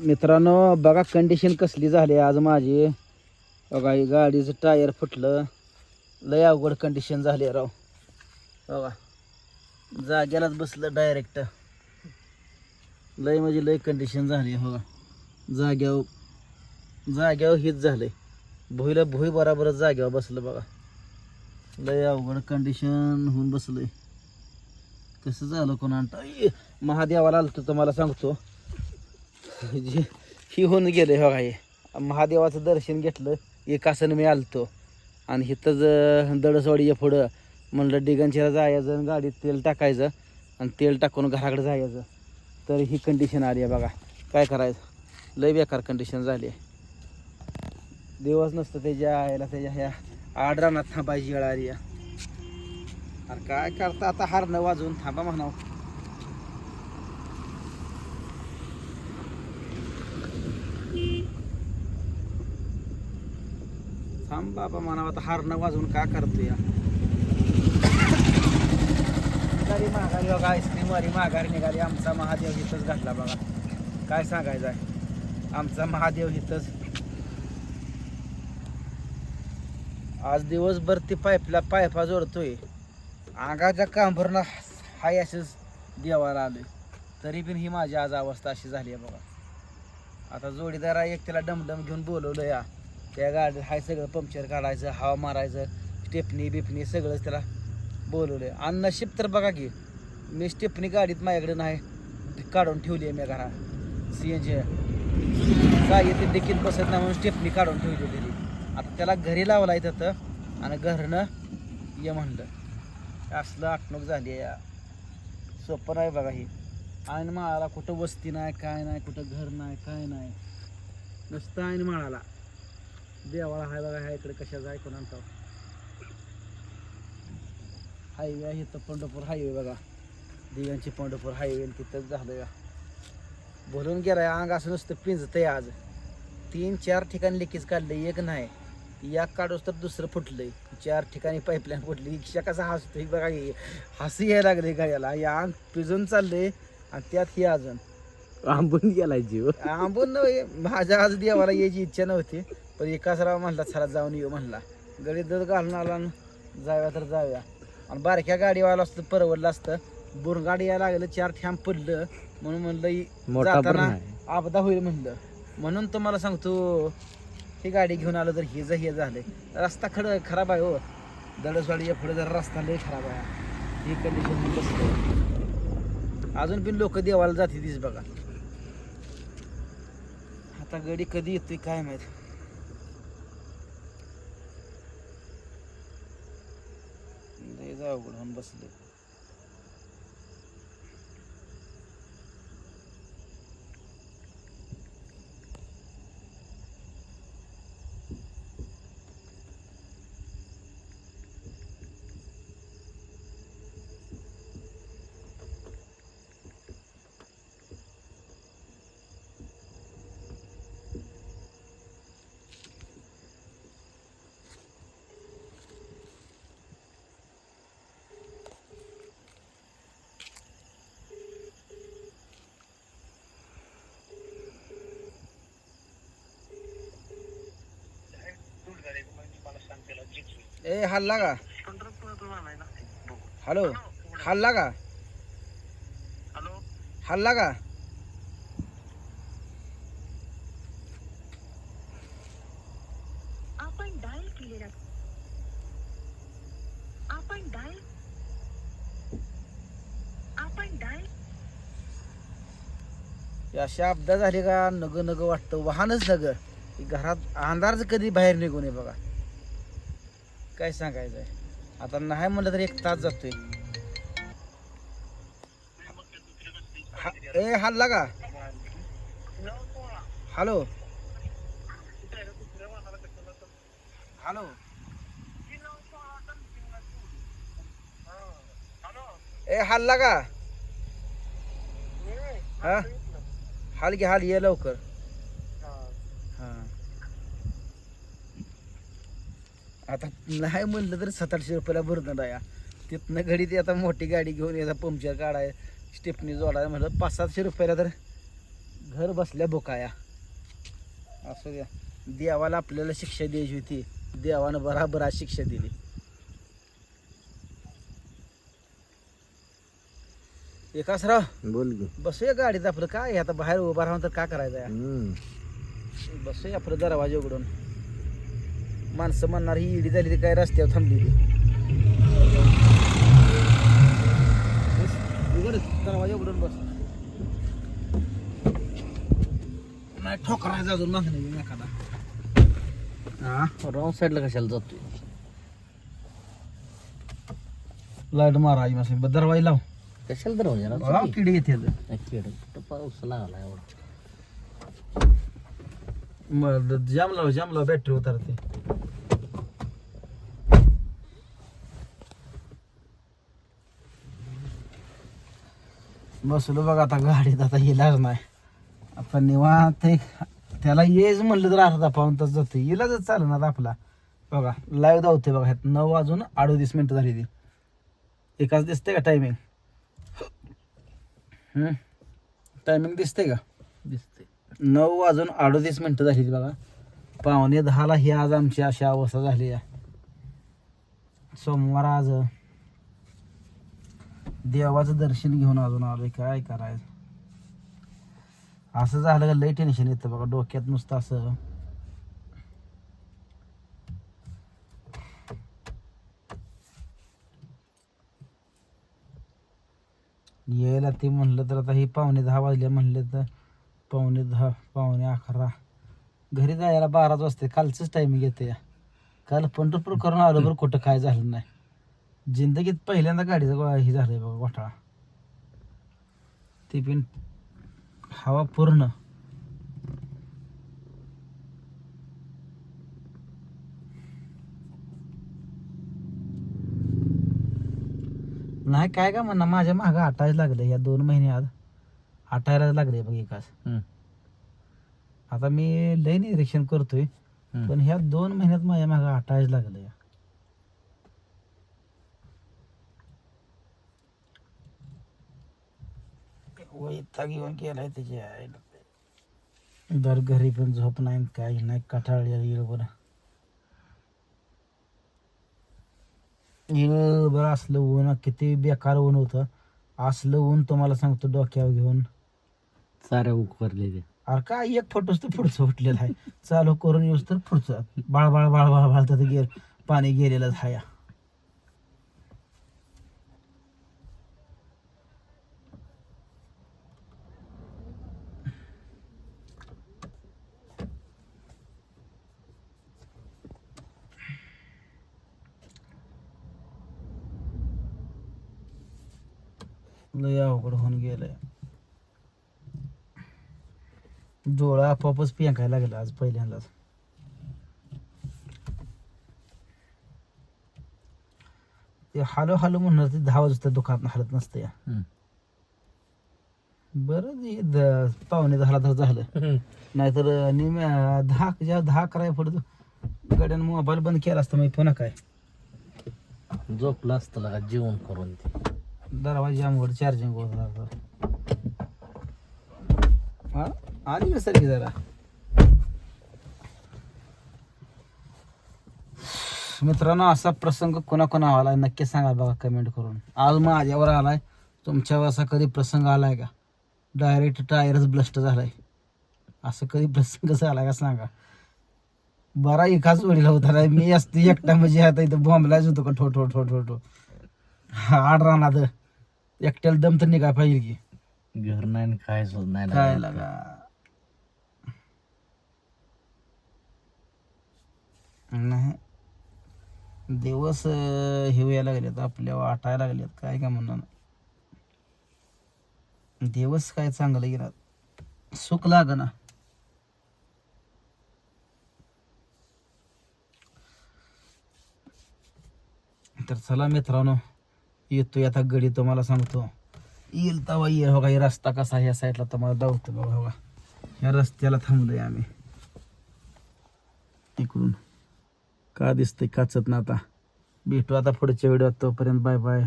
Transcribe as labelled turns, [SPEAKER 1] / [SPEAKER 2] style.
[SPEAKER 1] मित्रांनो बघा कंडिशन कसली झाली आज माझी. बघा ही गाडीचं टायर फुटलं. लय अवघड कंडिशन झाली आहे राव. बघा जाग्यालाच बसलं डायरेक्ट लय म्हणजे लय कंडिशन झाली आहे बघा. जाग्यावर जाग्यावर हीच झालंय भुईला भुई बराबरच जाग्यावर बसलं बघा. लय अवघड कंडिशन होऊन बसलंय. कसं झालं कोणा महादेवाला आलं तर तुम्हाला सांगतो. जी ही होऊन गेले बघा हे. महादेवाचं दर्शन घेतलं एक आसन मी आलतो. आणि इथंच दडसवाडी पुढं म्हणलं डिगंचीला जायचं आणि गाडीत तेल टाकायचं आणि तेल टाकून घराकडे जायचं. तर ही कंडिशन आली आहे बघा. काय करायचं? लय बेकार कंडिशन झाली आहे. दिवस नसतं त्याच्या याला त्याच्या ह्या आडरानात थांबायची वेळ आली आहे. अरे काय करता आता? हारणं वाजवून थांबा म्हणावं. थांब बाबा म्हणावं आता हार न वाजवून का करतो या निघाली माघारी बघा आईस्क्रीम वारी माघारी निघाली. आमचा महादेव इथंच घातला बघा. काय सांगायचं आहे? आमचा महादेव इथंच. आज दिवसभर ती पाईपला पायपा जोडतोय. अंगाच्या कांभरनं हाय असेच देवाला आलोय. तरी पण ही माझी आज अवस्था अशी झाली आहे बघा. आता जोडीदार आहे एक त्याला डमडम घेऊन बोलवलं या त्या गाडीत हाय सगळं पंक्चर काढायचं हवा मारायचं स्टेपनी बिपनी सगळंच त्याला बोलवलं आणि नशीब तर बघा की मी स्टेपनी गाडीत माझ्याकडे नाही ती काढून ठेवली आहे मी घरा. सी एन जी काय येते देखील बसत नाही म्हणून स्टेपनी काढून ठेवली घरी आता त्याला घरी लावला येतं तर आणि घरनं ये म्हणलं. असलं आठणूक झाली आहे या. सोपं नाही बघा ही. आणि माळाला कुठं वस्ती नाही काय नाही कुठं घर नाही काय नाही. नुसतं आणि माळाला. देवाला हाय बघा ह्या इकडे कशाचं आहे कोणाचा हायवे आहे इथं पंढरपूर हायवे बघा. दिव्यांची पंढरपूर हायवे तिथंच झालं या बोलून गेलाय अंग असं नुसतं पिंजतंय आज. तीन चार ठिकाणी लिकेज काढलं एक नाही. एक काढूस तर दुसरं फुटलंय. चार ठिकाणी पाईपलाईन फुटली रिक्षा कसा हसतोय बघा हसी यायला लागले गाड्याला या अंग पिजून चाललंय आणि त्यात ही अजून.
[SPEAKER 2] आंबून गेलाय जीव.
[SPEAKER 1] आंबून नव्हे माझ्या आज देवाला यायची इच्छा नव्हती. पण एकाच राव म्हणला चला जाऊन येऊ म्हणला. गडी दूध घालून आला आणि जाऊया तर जाऊया. आणि बारक्या गाडीवाला असतं परवडलं असतं. बुरगाडी यायला लागलं चार ठ्याम पडलं. म्हणून म्हणलं जाताना. आपदा होईल म्हणलं. म्हणून तुम्हाला सांगतो ही गाडी घेऊन आलो तर हे जर हे झालंय. रस्ता खड खराब आहे हो. दडसवाडीच्या पुढे जर रस्ता लय खराब आहे. ही कंडिशन अजून पण लोक देवाला जाते तीच बघा. आता गडी कधी येतोय काय माहीत. लय अवघड होऊन बसले ए हल्ला का? हॅलो हल्ला का? हल्ला का?
[SPEAKER 3] आपण डायल केलेला. आपण डायल आपण डायल
[SPEAKER 1] अशा अपघात झाले का? नग नग वाटतं. वाहनच नग. घरात अंधारच कधी बाहेर निघू नये बघा. काय सांगायचं आहे आता नाही म्हणलं तर एक तास जातोय. हा- ए हल्ला का हॅलो. हॅलो. ए हल्ला का हा? हाल घे हाल ये लवकर. आता नाही म्हणलं तर सात आठशे रुपयाला भरून या तिथनं घडी ती आता मोठी गाडी घेऊन याचा पंक्चर काढाय स्टेपनी जोडाय म्हणलं पाच सातशे रुपयाला तर घर बसल्या बोकाया असू द्या. देवाला आपल्याला शिक्षा द्यायची होती. देवानं बराबर आज शिक्षा दिली. विकासराव
[SPEAKER 2] बोल की.
[SPEAKER 1] बसूया गाडीत आपलं. काय आता? बाहेर उभा राहून तर काय करायचं. बसूया आपलं दरवाजा उघडून. माणसं म्हणणार ही इडी झाली ती काय रस्त्यावर थांबली ती? बस, उघड दरवाजा उघडून बस. नाही ठोकरायचा अजून मागणी मी एखादा. हा?
[SPEAKER 2] रॉंग साईडला कशाला जातोय?
[SPEAKER 1] लाइट मारा आई मासे. दरवाजा लाव.
[SPEAKER 2] कशाला दरवाजा
[SPEAKER 1] लाव किडी येते
[SPEAKER 2] कुठं पाऊस लागला एवढा?
[SPEAKER 1] जाम लाव जाम लाव बॅटरी उतरते. बसलो बघा आता गाडीत आता इलाज नाही. आता निवांत त्याला येच म्हणलं तर अर्धा पाऊन तास जातो इलाजच चालणार आपला. बघा लाईव्ह धावते बघा. ह्यात नऊ वाजून अडोतीस मिनिटं झाली ती. एकाच दिसते का टायमिंग टायमिंग दिसते का?
[SPEAKER 2] दिसते
[SPEAKER 1] नऊ वाजून अडोतीस मिनटं झाली ती बघा. पावणे दहाला ही आज आमची अशी अवस्था झाली आहे. सोमवार आज. देवाचं दर्शन घेऊन अजून आलोय काय करायचं? असं झालं का लई टेन्शन येतं बघा डोक्यात नुसतं असं. यायला ते म्हणलं तर आता हे पावणे दहा वाजले म्हणले तर पावणे दहा पावणे अकरा. घरी जायला बाराच वाजते कालचंच टायमिंग येते काल पंढरपूर करून आलो बरं कुठं काय झालं नाही. जिंदगीत पहिल्यांदा गाडीचा हे झालंय बघा घोटाळा. ते पण हवा पूर्ण. नाही काय का म्हणा माझ्या मागं आटायला लागलं या दोन महिने आज आटायला लागले बघ एकाच. आता मी लय निरीक्षण करतोय. पण ह्या दोन महिन्यात माझ्या मागं आटायच लागलं या वैताग घेऊन गेलाय त्याची आईला दर घरी पण झोप नाही काही नाही कटाळलेलं येईल बरं येईल बरं असलं ऊन किती बेकार ऊन होतं असलं ऊन तुम्हाला सांगतो डोक्यावर घेऊन
[SPEAKER 2] साऱ्या उकरले ते
[SPEAKER 1] अरे काय एक फोटोच तर पुढचं उठलेलं आहे चालू करून येऊस तर पुढचं बाळ बाळ बाळ बाळ बाळ तर गेल पाणी गेलेलंच हाया लय अवघड होऊन गेलंय. डोळा आपोआपच पेंकायला लागला आज पहिल्यांदाच. ते हालो हालो म्हणणार ते दहा वाजता दुकानात हलत नसतं या. बरं ते पावणे दहाला तर झालं. नाहीतर निम्या दहा जेव्हा दहा करायला पडतो गड्यानं मोबाईल बंद केला असता मग पुन्हा काय?
[SPEAKER 2] झोपलं असतं जेवण करून ते.
[SPEAKER 1] दरवाजा चार्जिंग होत राहतं. हा आली का सगळी जरा. मित्रांनो असा प्रसंग कोणाकोणा आलाय नक्की सांगा बघा कमेंट करून. आज माझ्यावर आलाय तुमच्यावर असा कधी प्रसंग आलाय का? डायरेक्ट टायरच ब्लस्ट झालाय. असं कधी प्रसंग झालाय का सांगा. बरा एकाच वडीला होता. मी असते एकटा म्हणजे आता इथं बॉम्बलाच होतो का ठो ठो ठो ठो ठो. आड राहणार एकट्याला दम तर निघाय पाहिजे की.
[SPEAKER 2] घर नाही आणि काय नाही
[SPEAKER 1] काय
[SPEAKER 2] लागा.
[SPEAKER 1] लागा. नाही. दिवस अं, हे व्हायला लागलेत आपल्या वाटायला लागलेत काय काय म्हणणार. दिवस काय चांगलं गेला. सुख लाग ना तर चला मित्रांनो. येतो आता गडी तुम्हाला सांगतो. येईल तवा येईल हो का? हे रस्ता कसा ह्या साईडला तुम्हाला दावतो बघा हो का? ह्या रस्त्याला थांबलोय आम्ही. इकडून का दिसतंय काचत ना आता? भेटू आता पुढच्या व्हिडिओत तोपर्यंत. Bye bye